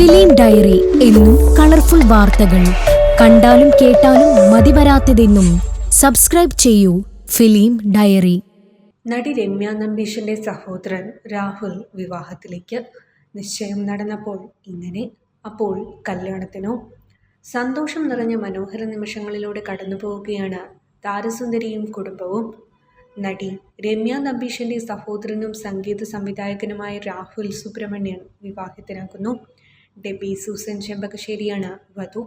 Film diary എന്നും colourful വാർത്തകൾ. കണ്ടാലും കേട്ടാലും മതിവരാത്തതെന്നും സബ്സ്ക്രൈബ് ചെയ്യൂ ഫിലിം ഡയറി. നടി രമ്യ നമ്പീഷിന്റെ സഹോദരൻ രാഹുൽ വിവാഹത്തിലേക്ക് നിശ്ചയം നടന്നപ്പോൾ ഇങ്ങനെ അപ്പോൾ കല്യാണത്തിനോ? സന്തോഷം നിറഞ്ഞ മനോഹര നിമിഷങ്ങളിലൂടെ കടന്നു പോവുകയാണ് താരസുന്ദരിയും കുടുംബവും. നടി രമ്യ നമ്പീഷിന്റെ സഹോദരനും സംഗീത സംവിധായകനുമായ രാഹുൽ സുബ്രഹ്മണ്യൻ വിവാഹത്തിനാകുന്നു ഡെബി സൂസൻ ചെമ്പകശ്ശേരിയാണ് വധു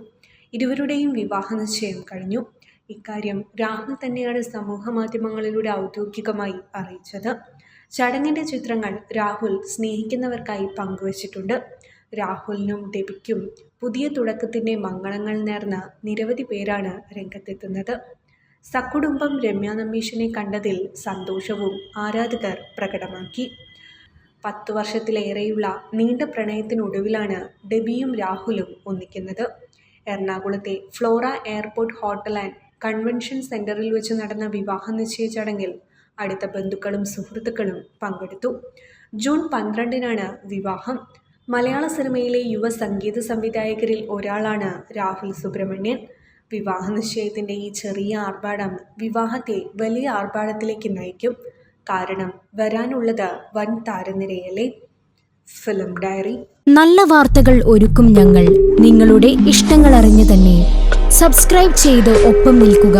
ഇരുവരുടെയും വിവാഹ നിശ്ചയം കഴിഞ്ഞു. ഇക്കാര്യം രാഹുൽ തന്നെയാണ് സമൂഹ മാധ്യമങ്ങളിലൂടെ ഔദ്യോഗികമായി അറിയിച്ചത്. ചടങ്ങിന്റെ ചിത്രങ്ങൾ രാഹുൽ സ്നേഹിക്കുന്നവർക്കായി പങ്കുവച്ചിട്ടുണ്ട്. രാഹുലിനും ഡെബിക്കും പുതിയ തുടക്കത്തിന്റെ മംഗളങ്ങൾ നേർന്ന നിരവധി പേരാണ് രംഗത്തെത്തുന്നത്. സക്കുടുംബം രമ്യ നമ്പീഷിനെ കണ്ടതിൽ സന്തോഷവും ആരാധകർ പ്രകടമാക്കി. പത്തു വർഷത്തിലേറെയുള്ള നീണ്ട പ്രണയത്തിനൊടുവിലാണ് ഡെബിയും രാഹുലും ഒന്നിക്കുന്നത്. എറണാകുളത്തെ Flora airport hotel and convention സെന്ററിൽ വെച്ച് നടന്ന വിവാഹ നിശ്ചയ ചടങ്ങിൽ അടുത്ത ബന്ധുക്കളും സുഹൃത്തുക്കളും പങ്കെടുത്തു. ജൂൺ പന്ത്രണ്ടിനാണ് വിവാഹം. മലയാള സിനിമയിലെ യുവ സംഗീത സംവിധായകരിൽ ഒരാളാണ് രാഹുൽ സുബ്രഹ്മണ്യൻ. വിവാഹ നിശ്ചയത്തിന്റെ ഈ ചെറിയ ആർഭാടം വിവാഹത്തെ വലിയ ആർഭാടത്തിലേക്ക് നയിക്കും. കാരണം വരാനുള്ളത് വൻ താരനിരയല്ലേ ഫിലിം ഡയറി നല്ല വാർത്തകൾ ഒരുക്കും ഞങ്ങൾ. നിങ്ങളുടെ ഇഷ്ടങ്ങൾ അറിഞ്ഞു തന്നെ സബ്സ്ക്രൈബ് ചെയ്ത് ഒപ്പം നിൽക്കുക.